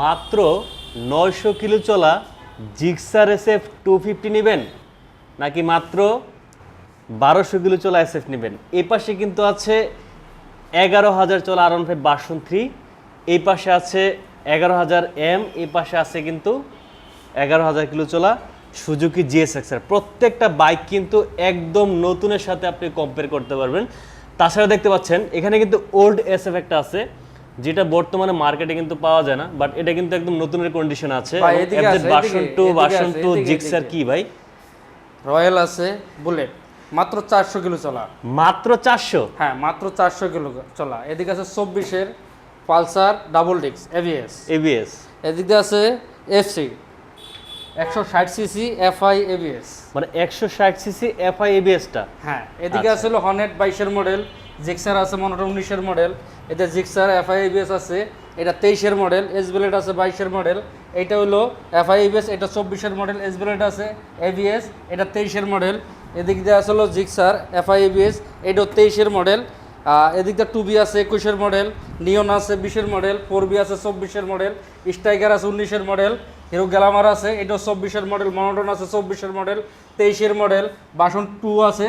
মাত্র নয়শো কিলো চলা জিক্সার এসএফ টু ফিফটি নেবেন, নাকি মাত্র বারোশো কিলো চলা এসএফ নেবেন? এই পাশে কিন্তু আছে এগারো হাজার চলা আর ফাইভ বাসন থ্রি এই পাশে আছে এগারো হাজার এম এই পাশে আছে কিন্তু এগারো হাজার কিলো চলা সুজুকি জিএসএক্সআর প্রত্যেকটা বাইক কিন্তু একদম নতুনের সাথে আপনি কম্পেয়ার করতে পারবেন। তাছাড়া দেখতে পাচ্ছেন, এখানে কিন্তু ওল্ড এসএফ একটা আছে। যেটা বর্তমানে মার্কেটে কিন্তু পাওয়া যায় না বাট এটা কিন্তু একদম নতুনের কন্ডিশন আছে বাসন টু বাসন টু জিক্সার কি ভাই? রয়্যাল আছে বুলেট মাত্র চারশো কিলো চলা। মাত্র চারশো? হ্যাঁ মাত্র চারশো কিলো চলা। এদিকে আছে চব্বিশের পালসার ডাবল ডিক্স এভিএস এবিএস এদিকে আছে এফসি একশো ষাট সিসি এফআই এবিএস মানে একশো ষাট সিসি এফআই এবিএসটা হ্যাঁ এদিকে আছে হলো হনেট বাইশের মডেল জিক্সার আছে মনোটা উনিশের মডেল এতে জিক্সার এফআই এবিএস আছে, এটা তেইশের মডেল এস বিলেট আছে বাইশের মডেল এটা হলো এফআই এবিএস এটা চব্বিশের মডেল এস বিলেট আছে এবিএস এটা তেইশের মডেল এদিক দিয়ে আছে হলো জিক্সার এফআই এবিএস এটাও তেইশের মডেল এদিক দিয়ে টুবি আছে একুশের মডেল নিয়ন আছে বিশের মডেল ফোর বি আছে চব্বিশের মডেল স্ট্রাইকার আছে উনিশের মডেল হিরো গ্যালামার আছে, এটাও চব্বিশের মডেল মনোটন আছে চব্বিশের মডেল তেইশের মডেল বাসন টু আছে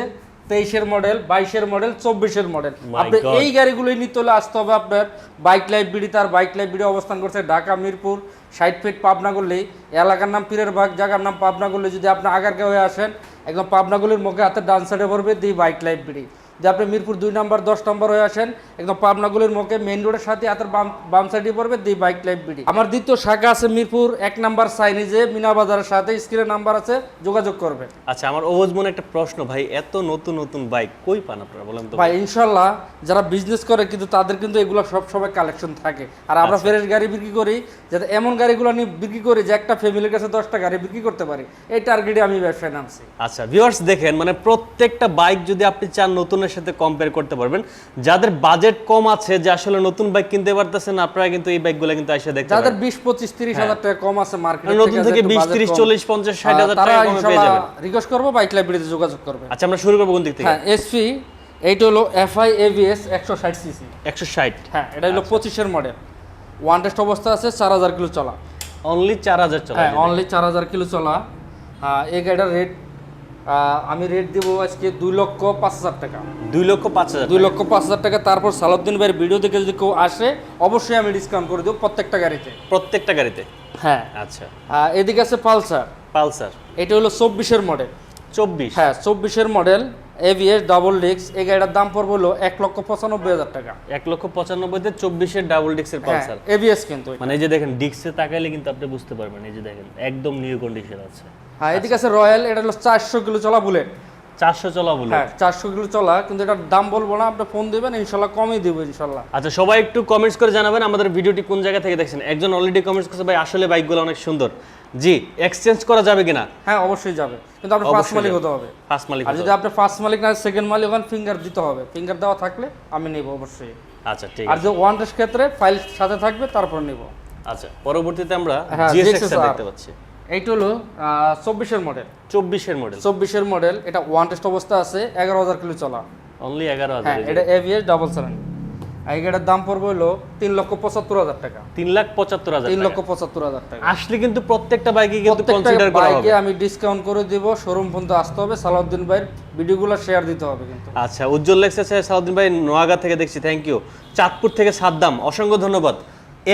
তেইশের মডেল বাইশের মডেল চব্বিশের মডেল। আপনি এই গাড়িগুলোই নিতে হলে আসতে হবে আপনার বাইক লাইফ বিডি তার বাইক লাইফ বিডি অবস্থান করছে ঢাকা মিরপুর সাইড ফিট পাবনা গলি। এলাকার নাম পীরের ভাগ জায়গার নাম পাবনা গলি। যদি আপনি আগারকে হয়ে আসেন একদম পাবনা পাবনাগুলির মুখে হাতে ডান সাইডে পড়বে দি বাইক লাইব্রেরি যে আপনি মিরপুর দুই নম্বর দশ নম্বর হয়ে আসেন একদম পাবনাগুলির মুখে মেইন রোডের সাথে হাতের বাম বাম সাইডে পড়বে দি বাইক লাইব্রেরি আমার দ্বিতীয় শাখা আছে মিরপুর এক নাম্বার সাইনিজে মিনা বাজারের সাথে স্ক্রিনের নাম্বার আছে যোগাযোগ করবে। আচ্ছা আমার ওজ মনে একটা প্রশ্ন ভাই এত নতুন নতুন বাইক কই পান আপনারা বলেন তো? ভাই ইনশাল্লাহ যারা বিজনেস করে কিন্তু তাদের কিন্তু এগুলো সব সময় কালেকশন থাকে। আর আমরা ফ্রেশ গাড়ি বিক্রি করি যাতে এমন গাড়িগুলো নিয়ে বিক্রি করি যে একটা ফ্যামিলির কাছে দশটা গাড়ি বিক্রি করতে পারি। এই টার্গেটে আমি ব্যবসায় নামছি। আচ্ছা ভিউয়ার্স দেখেন মানে প্রত্যেকটা বাইক যদি আপনি চান নতুনের সাথে কম্পেয়ার করতে পারবেন। যাদের বাজেট কম আছে যে আসলে নতুন বাইক কিনতে পারতেছেন আপনারা কিন্তু এই বাইকগুলো কিন্তু এসে দেখতে যাদের পারেন। বিশ পঁচিশ তিরিশ হাজার টাকা কম আছে মার্কেটে হ্যাঁ। নতুন থেকে বিশ তিরিশ চল্লিশ পঞ্চাশ ষাট হাজার টাকা কমে পেয়ে যাবেন। রিকোয়েস্ট করব বাইক লাইব্রেরিতে যোগাযোগ করবে। আচ্ছা আমরা শুরু করব কোন দিক থেকে? হ্যাঁ এসপি এইটা হলো এফআই এভিএস একশো ষাট সিসি একশো ষাট। হ্যাঁ এটা আচ্ছা। হলো পঁচিশের মডেল ওয়ান টেস্ট অবস্থা আছে চার হাজার কিলো চলা। অনলি চার হাজার চলে হ্যাঁ অনলি চার হাজার কিলো চলা। এই গাড়িটার রেট আমি রেট দেবো আজকে দুই লক্ষ পাঁচ হাজার টাকা। দুই লক্ষ পাঁচ হাজার দুই লক্ষ পাঁচ হাজার টাকা। তারপর সালাউদ্দিন ভাইয়ের ভিডিও দেখে যদি কেউ আসে অবশ্যই আমি ডিসকাউন্ট করে দেবো প্রত্যেকটা গাড়িতে। প্রত্যেকটা গাড়িতে? হ্যাঁ। আচ্ছা। এদিকে আছে পালসার। পালসার। এটা হলো চব্বিশের মডেল চব্বিশ। হ্যাঁ চব্বিশের মডেল এভিএস ডাবল ডিক্স এই গাড়িটার দাম পড়বে হলো এক লক্ষ পঁচানব্বই হাজার টাকা। এক লক্ষ পঁচানব্বইতে চব্বিশের ডাবল ডিক্সের পালসার এভিএস কিন্তু মানে এই যে দেখেন ডিক্সে তাকাইলে কিন্তু আপনি বুঝতে পারবেন এই যে দেখেন একদম নিউ কন্ডিশন আছে। হ্যাঁ এদিকে আছে রয়্যাল এটা হলো চারশো কিলো চলা বুলেট চারশো চলা বলে হ্যাঁ চারশো কিলো চলা কিন্তু এটার দাম বলব না আপনি ফোন দিবেন ইনশাল্লাহ কমই দিব ইনশাল্লাহ। আচ্ছা সবাই একটু কমেন্টস করে জানাবেন আমাদের ভিডিওটি কোন জায়গা থেকে দেখছেন? একজন অলরেডি কমেন্টস করছে ভাই আসলে বাইকগুলো অনেক সুন্দর। জি এক্সচেঞ্জ করা যাবে কিনা? হ্যাঁ অবশ্যই যাবে। কিন্তু আপনার ফার্স্ট মালিক হতে হবে। ফার্স্ট মালিক আর যদি আপনি ফার্স্ট মালিক না সেকেন্ড মালিক হন ফিঙ্গার দিতে হবে। ফিঙ্গার দেওয়া থাকলে আমি নেব অবশ্যই। আচ্ছা ঠিক আর যে ওয়ান টেস্ট ক্ষেত্রে ফাইল সাথে থাকবে তারপর নেব। আচ্ছা পরবর্তীতে আমরা হ্যাঁ, জিএসএক্স GSXR দেখতে পাচ্ছি। এইটা হলো চব্বিশের মডেল চব্বিশের মডেল চব্বিশের মডেল এটা ওয়ান টেস্ট অবস্থা আছে এগারো হাজার কিলো চলা। অনলি এগারো হ্যাঁ হাজার এটা এভিএস ডাবল সেভেন এই গাড়ির দাম পড়বে হলো তিন লক্ষ পঁচাত্তর হাজার টাকা। তিন লাখ পঁচাত্তর হাজার তিন টাকা। লক্ষ পঁচাত্তর হাজার টাকা। আসলে কিন্তু প্রত্যেকটা বাইকে কিন্তু কনসিডার করা হবে। আমি ডিসকাউন্ট করে দিব শোরুম পর্যন্ত আসতে হবে সালাউদ্দিন ভাইয়ের ভিডিওগুলো শেয়ার দিতে হবে কিন্তু। আচ্ছা উজ্জ্বল লেক্স আছে সাউদ্দিন ভাই নোয়াগা থেকে দেখছি থ্যাংক ইউ চাঁদপুর থেকে সাদ্দাম অসংখ্য ধন্যবাদ।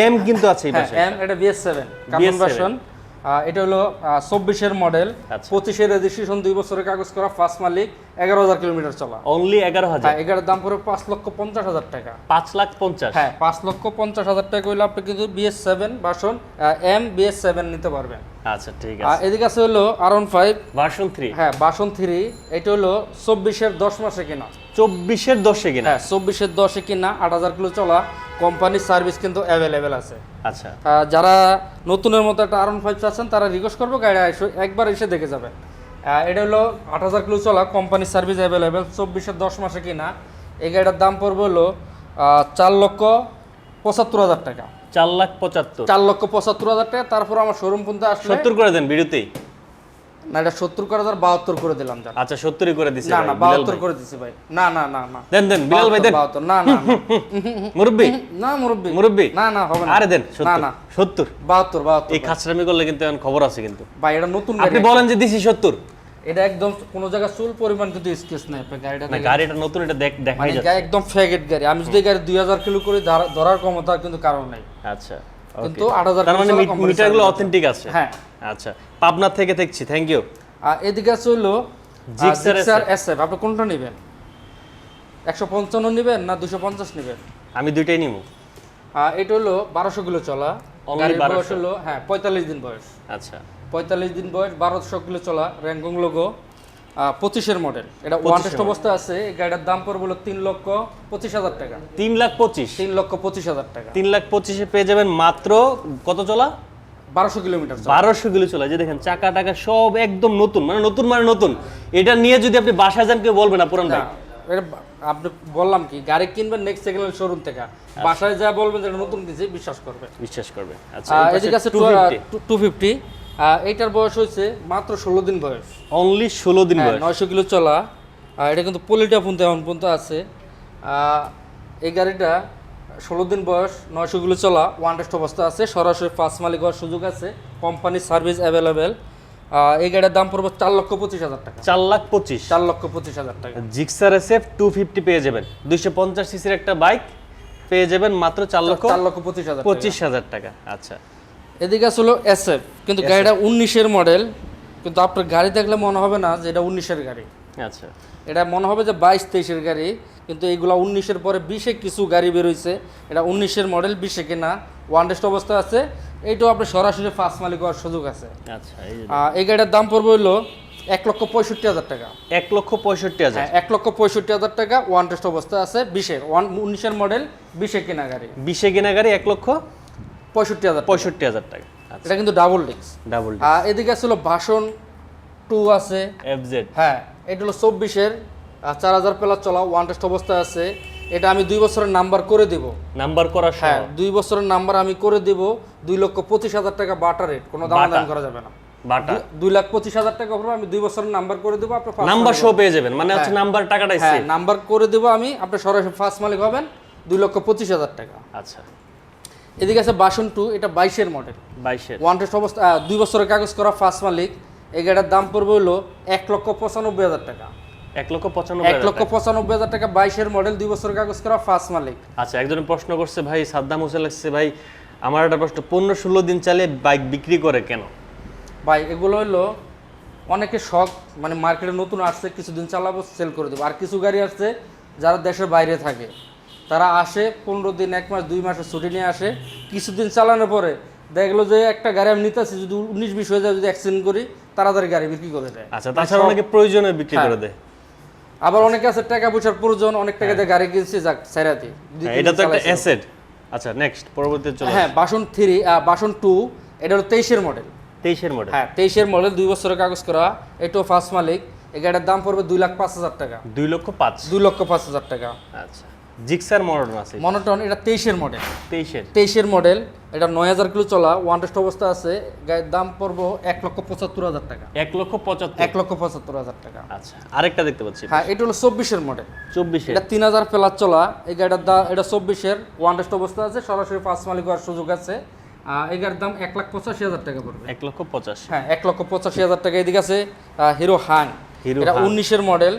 এম কিন্তু আছে এই হ্যাঁ পাশে। এম এটা বিএস সেভেন কার্বন ভার্সন এটা হলো চব্বিশের মডেল। পঁচিশের রেজিস্ট্রেশন দুই বছরের কাগজ করা ফার্স্ট মালিক এগারো হাজার কিলোমিটার চলা। অনলি এগারো হাজার? হ্যাঁ এগারোর দাম পড়বে পাঁচ লক্ষ পঞ্চাশ হাজার টাকা। পাঁচ লাখ পঞ্চাশ? হ্যাঁ পাঁচ লক্ষ পঞ্চাশ হাজার টাকা হইলে আপনি কিন্তু BS seven version M BS seven নিতে পারবেন। আচ্ছা ঠিক আছে। এদিকে আছে হলো R one five version three হ্যাঁ বাসন থ্রি এটা হলো চব্বিশের দশ মাসে কিনা। চব্বিশের দশে কিনা? হ্যাঁ চব্বিশের দশে কিনা আট হাজার কিলো চলা কোম্পানির সার্ভিস কিন্তু অ্যাভেলেবেল আছে। আচ্ছা। যারা নতুনের মতো একটা আর ফাইভ চাচ্ছেন তারা রিকোয়েস্ট করব গাড়ি এসে একবার এসে দেখে যাবে। এটা হলো আট হাজার কিলো চলা কোম্পানির সার্ভিস অ্যাভেলেবেল চব্বিশের দশ মাসে কিনা। এই গাড়িটার দাম পড়বে হলো চার লক্ষ পঁচাত্তর হাজার টাকা। চার লাখ পঁচাত্তর। চার লক্ষ পঁচাত্তর হাজার টাকা তারপর আমার শোরুম পর্যন্ত আসলে সত্তর করে দেন ভিডিওতেই না এটা সত্তর করে হাজার বাহাত্তর করে দিলাম আচ্ছা সত্তরই করে দিছে না না বাহাত্তর করে দিছি ভাই। না না না না। দেন দেন বিলাল ভাই দেন। বাহাত্তর না না না। মুরব্বি। না মুরব্বি। মুরব্বি। না না হবে না। আরে দেন না না। সত্তর। বাহাত্তর বাহাত্তর এই খাসরামি করলে কিন্তু এখন খবর আছে কিন্তু। ভাই এটা নতুন আপনি বলেন যে দিছি সত্তর। এটা একদম কোনো জায়গায় চুল পরিমাণ কিন্তু স্কেচ নাই গাড়িটা গাড়িটা নতুন এটা দেখ দেখাই মানে যাচ্ছে। একদম ফ্যাগেট গাড়ি। আমি যদি গাড়ি দুই হাজার কিলো করে ধরার ক্ষমতা কিন্তু কারণ নাই। আচ্ছা কিন্তু okay। 8000 তার মানে মিটারগুলো অথেন্টিক আছে। হ্যাঁ। আচ্ছা পাবনা থেকে দেখছি থ্যাংক ইউ আর এদিকে আছে হলো জিক্সার এসএফ আপনি কোনটা নেবেন? একশো পঞ্চান্ন নেবেন না দুশো পঞ্চাশ নেবেন? আমি দুইটাই নিব। এটা হলো বারোশো কিলো চলা। গাড়ির বয়স 1200 হলো হ্যাঁ পঁয়তাল্লিশ দিন বয়স। আচ্ছা। পঁয়তাল্লিশ দিন বয়স বারোশো কিলো চলা র্যাঙ্কং লোগো পঁচিশের মডেল এটা ওয়ান টেস্ট অবস্থা আছে এই গাড়িটার দাম পড়বে হলো তিন লক্ষ পঁচিশ হাজার টাকা। তিন লাখ পঁচিশ। তিন লক্ষ পঁচিশ হাজার টাকা। তিন লাখ পঁচিশে পেয়ে যাবেন মাত্র কত চলা? বারোশো কিলোমিটার বারোশো কিলো চলা যে দেখেন চাকা টাকা সব একদম নতুন মানে নতুন মানে নতুন। এটা নিয়ে যদি আপনি বাসায় যান কেউ বলবে না পুরান ভাই। আপনি বললাম কি গাড়ি কিনবেন নেক্সট সেকেন্ড হ্যান্ড শোরুম থেকে। বাসায় যা বলবেন যে নতুন কিনছি বিশ্বাস করবে। বিশ্বাস করবে। আচ্ছা এদিকে আছে টু ফিফটি এইটার বয়স হয়েছে মাত্র ষোলো দিন বয়স। অনলি ষোলো দিন হ্যাঁ বয়স। নয়শো কিলো চলা। এটা কিন্তু পলিটা পর্যন্ত এখন পর্যন্ত আছে। আহ, এই গাড়িটা ষোলো দিন বয়স নয়শো কিলো চলা ওয়ান টেস্ট অবস্থা আছে। সরাসরি ফার্স্ট মালিক হওয়ার সুযোগ আছে। কোম্পানির সার্ভিস অ্যাভেলেবেল এই গাড়ির দাম পড়বে চার লক্ষ পঁচিশ হাজার টাকা। চার লাখ পঁচিশ। চার লক্ষ পঁচিশ হাজার টাকা। জিক্সার এসএফ টু ফিফটি পেয়ে যাবেন। দুইশো পঞ্চাশ সিসির একটা বাইক পেয়ে যাবেন মাত্র চার লক্ষ চার লক্ষ পঁচিশ হাজার পঁচিশ হাজার টাকা। আচ্ছা। এদিকে আসলে এসএফ কিন্তু গাড়িটা উনিশের মডেল কিন্তু আপনার গাড়ি দেখলে মনে হবে না যে এটা উনিশের গাড়ি। আচ্ছা। এটা মনে হবে যে বাইশ তেইশের গাড়ি। কিন্তু এইগুলা উনিশের পরে বিশে কিছু গাড়ি বেরোইছে। এটা উনিশের মডেল বিশে কেনা। ওয়ান টেস্ট অবস্থা আছে। এইটাও আপনার সরাসরি ফার্স্ট মালিক হওয়ার সুযোগ আছে। আচ্ছা এই গাড়িটার দাম পড়বে হলো এক লক্ষ পঁয়ষট্টি হাজার টাকা। এক লক্ষ পঁয়ষট্টি হাজার। হ্যাঁ এক লক্ষ পঁয়ষট্টি হাজার টাকা ওয়ান টেস্ট অবস্থা আছে বিশে। ওয়ান উনিশের মডেল বিশে কেনা গাড়ি। বিশে কেনা গাড়ি এক লক্ষ পঁয়ষট্টি হাজার পঁয়ষট্টি হাজার টাকা। আচ্ছা। এটা কিন্তু ডাবল ডিস্ক ডাবল আর এদিকে আসলে ভাষণ টু আছে। এফ জেড হ্যাঁ এটা হলো চব্বিশের। চার হাজার প্লাস চলা ওয়ান টেস্ট অবস্থায় আছে। এটা আমি দুই বছরের নাম্বার করে দেব। নাম্বার করা হ্যাঁ দুই বছরের নাম্বার আমি করে দেব। দুই লক্ষ পঁচিশ হাজার টাকা বাটা রেট কোনো দাম। দাম করা যাবে না। বাটা? দুই লাখ পঁচিশ হাজার টাকা আমি দুই বছরের নাম্বার করে দেবো নাম্বার সহ পেয়ে যাবেন মানে হচ্ছে নাম্বার টাকাটাই হ্যাঁ নাম্বার করে দেবো আমি আপনি সরাসরি ফার্স্ট মালিক হবেন দুই লক্ষ পঁচিশ হাজার টাকা। আচ্ছা। এদিকে আছে বাসন টু এটা বাইশের মডেল বাইশের। ওয়ান টেস্ট অবস্থা দুই বছরের কাগজ করা ফার্স্ট মালিক। এই গাড়ির দাম পড়বে হলো এক লক্ষ পঁচানব্বই হাজার টাকা। এক লক্ষ পঁচানব্বই এক লক্ষ পঁচানব্বই হাজার টাকা বাইশের মডেল দুই বছরের কাগজ করা ফার্স্ট মালিক। আচ্ছা একজনে প্রশ্ন করছে ভাই সাদ্দাম হোসেন লাগছে ভাই আমার একটা প্রশ্ন পনেরো ষোলো দিন চালিয়ে বাইক বিক্রি করে কেন? ভাই এগুলো হলো অনেকে শখ মানে মার্কেটে নতুন আসছে কিছুদিন চালাবো সেল করে দেবো। আর কিছু গাড়ি আসছে যারা দেশের বাইরে থাকে। তারা আসে পনেরো দিন এক মাস দুই মাসের ছুটি নিয়ে আসে। কিছুদিন চালানোর পরে দেখল যে একটা গাড়ি আমি নিতেছি যদি উনিশ বিশ হয়ে যায় যদি অ্যাক্সিডেন্ট করি তাড়াতাড়ি গাড়ি বিক্রি করে দেয়। আচ্ছা তাছাড়া অনেকে প্রয়োজনে বিক্রি হ্যাঁ। করে দেয়। আবার অনেকে আছে টাকা পয়সার প্রয়োজন অনেক টাকা দিয়ে গাড়ি কিনছে যাক সাইরাতি হ্যাঁ, এটা তো একটা অ্যাসেট আচ্ছা নেক্সট পরবর্তী চলো হ্যাঁ বাসন থ্রি বাসন টু এটা হলো তেইশের মডেল তেইশের মডেল হ্যাঁ তেইশের মডেল দুই বছরের কাগজ করা এটাও ফার্স্ট মালিক। এই গাড়ির দাম পড়বে দুই লাখ পাঁচ হাজার টাকা। দুই লক্ষ পাঁচ। দুই লক্ষ পাঁচ হাজার টাকা। আচ্ছা। জিক্সার মডেল আছে। মনোটন এটা তেইশের মডেল তেইশের। তেইশের মডেল এটা নয় হাজার কিলো চলা ওয়ান টেস্ট অবস্থা আছে গাড়ির দাম পড়ব এক লক্ষ পঁচাত্তর হাজার টাকা। এক লক্ষ পঁচাত্তর। এক লক্ষ পঁচাত্তর হাজার টাকা। আচ্ছা আরেকটা দেখতে পাচ্ছি। হ্যাঁ এটা হলো চব্বিশের মডেল চব্বিশের। এটা তিন হাজার প্লাস চলা এই গাড়িটার দাম এটা চব্বিশের ওয়ান টেস্ট অবস্থা আছে সরাসরি পাঁচ মালিক হওয়ার সুযোগ আছে। গাড়ির দাম এক লাখ পঁচাশি হাজার টাকা পড়বে। এক লক্ষ পঁচাশ। হ্যাঁ এক লক্ষ পঁচাশি হাজার টাকা এদিকে আছে হিরো হাং হিরো এটা উনিশের মডেল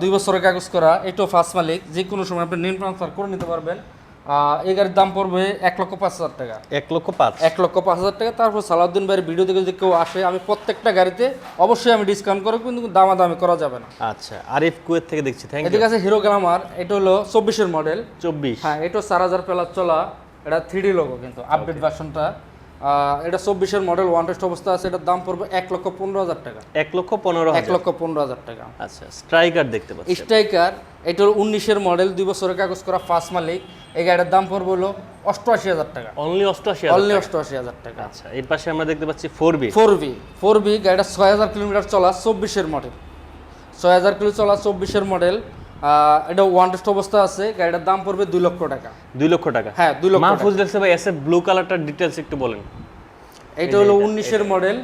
দুই বছরের কাগজ করা এটাও ফার্স্ট মালিক যে কোনো সময় আপনি নিন ট্রান্সফার করে নিতে পারবেন। এই গাড়ির দাম পড়বে এক লক্ষ পাঁচ হাজার টাকা। এক লক্ষ পাঁচ। এক লক্ষ পাঁচ হাজার টাকা। তারপর সালাউদ্দিন ভাইয়ের ভিডিও দেখে যদি কেউ আসে আমি প্রত্যেকটা গাড়িতে অবশ্যই আমি ডিসকাউন্ট করব কিন্তু দামাদামি করা যাবে না। আচ্ছা আরিফ কুয়েত থেকে দেখছি থ্যাংক ইউ এদিকে আছে হিরো গ্লামার এটা হলো চব্বিশের মডেল চব্বিশ। হ্যাঁ এটা চার হাজার প্লাস চলা এটা থ্রি ডি লোগো কিন্তু আপডেট ভার্সনটা এটা চব্বিশের মডেল ওয়ান টেস্ট অবস্থা আছে এটার দাম পড়বে এক লক্ষ পনেরো হাজার টাকা। এক লক্ষ পনেরো এক লক্ষ পনেরো হাজার টাকা। আচ্ছা স্ট্রাইকার দেখতে পাচ্ছি। স্ট্রাইকার এটা হলো উনিশের মডেল দুই বছরের কাগজ করা ফার্স্ট মালিক। এই গাড়ির দাম পড়বে হলো অষ্টআশি হাজার টাকা। অনলি অষ্টআশি অনলি অষ্টআশি হাজার টাকা। আচ্ছা এর পাশে আমরা দেখতে পাচ্ছি four B four B four B গাড়িটা ছয় হাজার কিলোমিটার চলা চব্বিশের মডেল ছয় হাজার কিলো চলা চব্বিশের মডেল এটা ওয়ান টেস্ট অবস্থা আছে গাড়িটার দাম পড়বে দুই লক্ষ টাকা। দুই লক্ষ টাকা? হ্যাঁ দুই লক্ষ মাহফুজ দেখছে ভাই এসে ব্লু কালারটার ডিটেলস একটু বলেন। এটা হলো উনিশের মডেল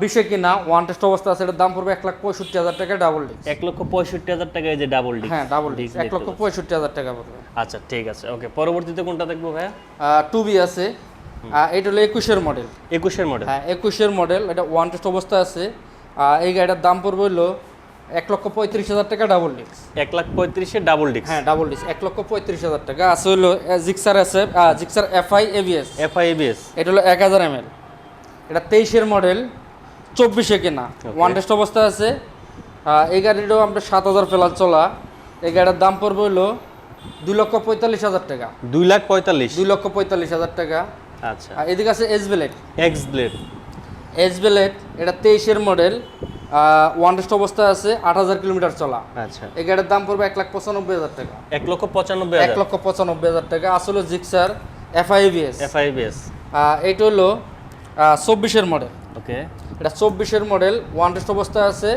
বিশে কিনা ওয়ান টেস্ট অবস্থা আছে এটার দাম পড়বে এক লাখ পঁয়ষট্টি হাজার টাকা ডাবল ডিস্ক এক লক্ষ পঁয়ষট্টি হাজার টাকা এই যে ডাবল ডি হ্যাঁ ডাবল ডিস্ক এক লক্ষ পঁয়ষট্টি হাজার টাকা পড়বে। আচ্ছা ঠিক আছে ওকে পরবর্তীতে কোনটা দেখব ভাইয়া? টু বি আছে। এটা হলো একুশের মডেল একুশের মডেল হ্যাঁ একুশের মডেল এটা ওয়ান টেস্ট অবস্থা আছে। এই গাড়িটার দাম পড়বে হলো এক লক্ষ পঁয়ত্রিশ হাজার টাকা ডাবল ডিস্ক এক লাখ পঁয়ত্রিশে ডাবল ডিক্স হ্যাঁ ডাবল ডিস্ক এক লক্ষ পঁয়ত্রিশ হাজার টাকা। আছে হলো জিক্সার আছে জিক্সার এফআই এবিএস এফআইবিএস এটা হলো এক হাজার এম এটা তেইশের মডেল চব্বিশে কেনা। ওয়ান টেস্ট অবস্থা আছে। এই গাড়িটাও আমরা সাত হাজার ফেলার চলা। এই গাড়ির দাম পড়বে হলো দুই লক্ষ পঁয়তাল্লিশ হাজার টাকা। দুই লাখ পঁয়তাল্লিশ। দুই লক্ষ পঁয়তাল্লিশ হাজার টাকা। আচ্ছা। এদিকে আছে এস বেলেট এক্স ব্লেড এস বেলেট এটা তেইশের মডেল ওয়ান টেস্ট অবস্থা আছে আট হাজার কিলোমিটার চলা। আচ্ছা। এই গাড়ির দাম পড়বে এক লাখ পঁচানব্বই হাজার টাকা। এক লক্ষ পঁচানব্বই এক লক্ষ পঁচানব্বই হাজার টাকা। আসলে জিক্সার এফআইবিএস এফআইবিএস এইটা হলো চব্বিশের মডেল ওকে। এটা চব্বিশের মডেল ওয়ান টেস্ট অবস্থা আছে।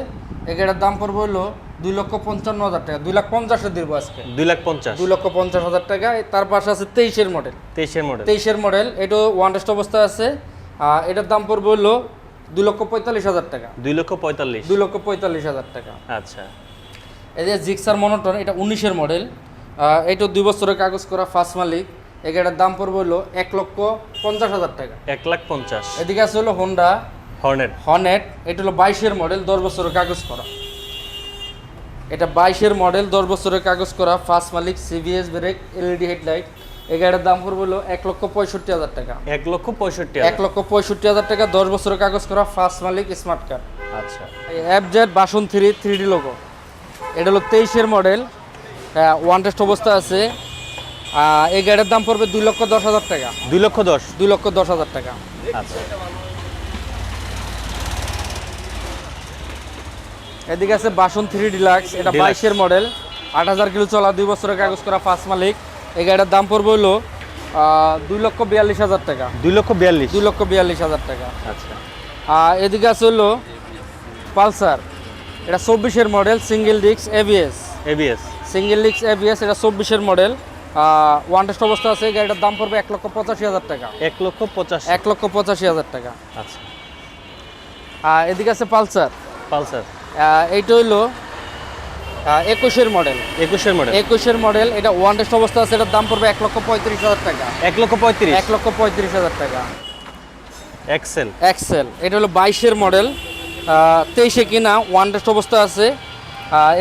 এই গাড়ির দাম পড়বে হলো দুই লক্ষ পঞ্চান্ন হাজার টাকা। দুই লাখ পঞ্চাশে দিব আজকে। দুই লাখ পঞ্চাশ। দুই লক্ষ পঞ্চাশ হাজার টাকা। তার পাশে আছে তেইশের মডেল তেইশের মডেল তেইশের মডেল এটা ওয়ান টেস্ট অবস্থা আছে। এটার দাম পড়বে হলো দুই লক্ষ পঁয়তাল্লিশ হাজার টাকা। দুই লক্ষ পঁয়তাল্লিশ। দুই লক্ষ পঁয়তাল্লিশ হাজার টাকা। আচ্ছা। এই যে জিক্সার মনোটন এটা উনিশের মডেল এটা দুই বছরের কাগজ করা ফার্স্ট মালিক। গাড়ির দাম পড়বে হলো এক লক্ষ পঞ্চাশ হাজার টাকা। এক লাখ পঞ্চাশ। এদিকে আছে হলো হোন্ডা হর্নেট হনেট এটা হলো বাইশের মডেল দশ বছরের কাগজ করা। এটা বাইশের মডেল দশ বছরের কাগজ করা ফার্স্ট মালিক সিবিএস ব্রেক এলইডি হেডলাইট এই গাড়ির দাম পড়বে হলো এক লক্ষ পঁয়ষট্টি হাজার টাকা। এক লক্ষ পঁয়ষট্টি এক লক্ষ পঁয়ষট্টি হাজার টাকা দশ বছরের কাগজ করা ফার্স্ট মালিক স্মার্ট কার্ড আচ্ছা। F Z version three three D logo এটা হলো তেইশের মডেল ওয়ান টেস্ট অবস্থা আছে। এই গাড়ির দাম পড়বে দুই লক্ষ দশ হাজার টাকা। দুই লক্ষ দশ? দুই লক্ষ দশ হাজার টাকা। আচ্ছা। এদিকে আছে বাসন থ্রি ডিলাক্স এটা বাইশের মডেল আট হাজার কিলো চলা দুই বছরের কাগজ করা ফার্স্ট মালিক। এই গাড়ির দাম পড়বে হলো দুই লক্ষ বিয়াল্লিশ হাজার টাকা। দুই লক্ষ বিয়াল্লিশ? দুই লক্ষ বিয়াল্লিশ হাজার টাকা। আচ্ছা। আর এদিকে আছে হলো পালসার। এটা চব্বিশের model single disc ABS ABS single disc ABS এটা চব্বিশের মডেল। ওয়ান টেস্ট অবস্থা আছে গাড়িটার দাম পড়বে এক লক্ষ পঁচাশি হাজার টাকা। এক লক্ষ পঁচাশ। এক লক্ষ পঁচাশি হাজার টাকা। আচ্ছা। আর এদিকে আছে পালসার। পালসার। এইটা হইল একুশের মডেল একুশের মডেল একুশের মডেল এটা ওয়ান টেস্ট অবস্থা আছে এটার দাম পড়বে এক লক্ষ পঁয়ত্রিশ হাজার টাকা। এক লক্ষ পঁয়ত্রিশ? এক লক্ষ পঁয়ত্রিশ হাজার টাকা। এক্সেল এক্সেল এটা হলো বাইশের মডেল তেইশে কিনা ওয়ান টেস্ট অবস্থা আছে।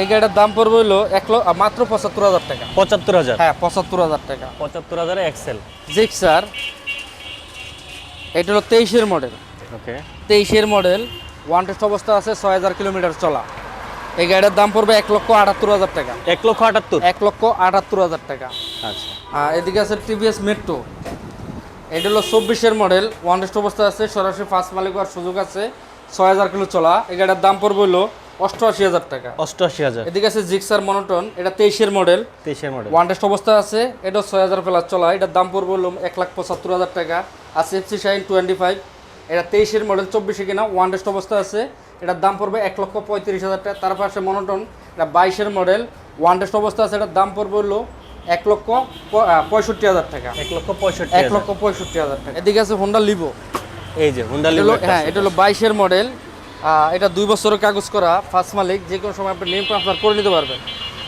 এই গাড়িটার দাম পড়বে হলো এক লক্ষ মাত্র পঁচাত্তর হাজার টাকা। পঁচাত্তর হাজার? হ্যাঁ পঁচাত্তর হাজার টাকা। পঁচাত্তর হাজারে এক্সেল জিক্সার এটা হলো তেইশের মডেল ওকে তেইশের মডেল ওয়ান টেস্ট অবস্থা আছে ছয় হাজার কিলোমিটার চলা। এই গাড়ির দাম পড়বে এক লক্ষ আটাত্তর হাজার টাকা। এক লক্ষ আটাত্তর? এক লক্ষ আটাত্তর হাজার টাকা। আচ্ছা। আর এদিকে আছে টিভিএস মেট্রো এটা হলো চব্বিশের মডেল ওয়ান অবস্থা আছে সরাসরি ফার্স্ট মালিক হওয়ার সুযোগ আছে ছয় হাজার কিলো চলা। এই গাড়ির দাম পড়বে হলো অষ্টআশি হাজার টাকা। অষ্টআশি হাজার। এদিকে আছে জিক্সার মনোটন এটা তেইশের মডেল। তেইশের মডেল। ওয়ান টেস্ট অবস্থা আছে এটা ছয় হাজার প্লাস চলা। এটার দাম পড়বে হলো এক লাখ পঁচাত্তর হাজার টাকা। আছে এফসি শাইন টোয়েন্টি ফাইভ এটা তেইশের মডেল চব্বিশে কিনা ওয়ান টেস্ট অবস্থা আছে। এটার দাম পড়বে এক লক্ষ পঁয়ত্রিশ হাজার টাকা। তার পাশে মনোটন এটা বাইশের মডেল ওয়ান টেস্ট অবস্থা আছে। এটার দাম পড়বে হলো এক লক্ষ পঁয়ষট্টি হাজার টাকা। এক লক্ষ পঁয়ষট্টি এক লক্ষ পঁয়ষট্টি হাজার টাকা। এদিকে আছে হোন্ডা লিভো এই যে হুন্ডা হলো হ্যাঁ এটা হলো বাইশের মডেল এটা দুই বছরের কাগজ করা ফার্স্ট মালিক। যে কোনো সময় আপনি নেম ট্রান্সফার করে নিতে পারবেন।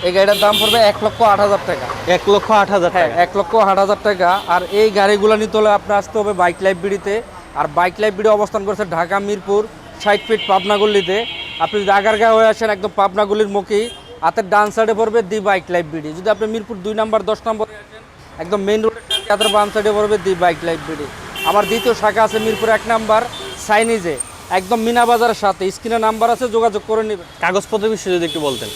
এই গাড়িটার দাম পড়বে এক লক্ষ আট হাজার টাকা। এক লক্ষ আট হাজার হ্যাঁ টাকা। এক লক্ষ আট হাজার টাকা। আর এই গাড়িগুলো নিতে হলে আপনার আসতে হবে বাইক লাইব্রেরিতে আর বাইক লাইব্রেরি অবস্থান করছে ঢাকা মিরপুর ষাট ফিট পাবনাগুলিতে আপনি যদি আগারগাঁও হয়ে আসেন একদম পাবনাগুলির মুখেই হাতের ডান সাইডে পড়বে দি বাইক লাইব্রেরি যদি আপনি মিরপুর দুই নম্বর দশ নম্বরে আসেন একদম মেন রোডে হাতের বাম সাইডে পড়বে দি বাইক লাইব্রেরি আমার দ্বিতীয় শাখা আছে মিরপুর এক নাম্বার সাইনিজে। একদম মিনা বাজারের সাথে স্ক্রিনে নাম্বার আছে যোগাযোগ করে নেবেন। কাগজপত্র বিষয়ে যদি একটু বলতেন।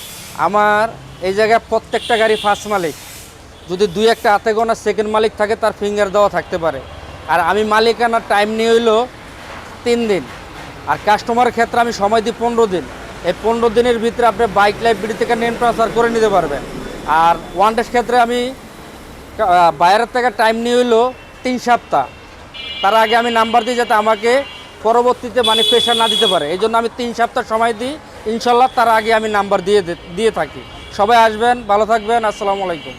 আমার এই জায়গায় প্রত্যেকটা গাড়ি ফার্স্ট মালিক। যদি দুই একটা হাতে গোনা সেকেন্ড মালিক থাকে তার ফিঙ্গার দেওয়া থাকতে পারে। আর আমি মালিকানার টাইম নিয়ে হইল তিন দিন। আর কাস্টমারের ক্ষেত্রে আমি সময় দিই পনেরো দিন। এই পনেরো দিনের ভিতরে আপনি বাইক লাইব্রেরি থেকে নেম ট্রান্সফার করে নিতে পারবেন। আর ওয়ান ডেস ক্ষেত্রে আমি বাইরের থেকে টাইম নিয়ে হইল তিন সপ্তাহ। তার আগে আমি নাম্বার দিই যাতে আমাকে পরবর্তীতে মানে প্রেশার না দিতে পারে। এই জন্য আমি তিন সপ্তাহ সময় দিই। ইনশাল্লাহ তার আগে আমি নাম্বার দিয়ে দিয়ে থাকি। সবাই আসবেন, ভালো থাকবেন। আসসালামু আলাইকুম।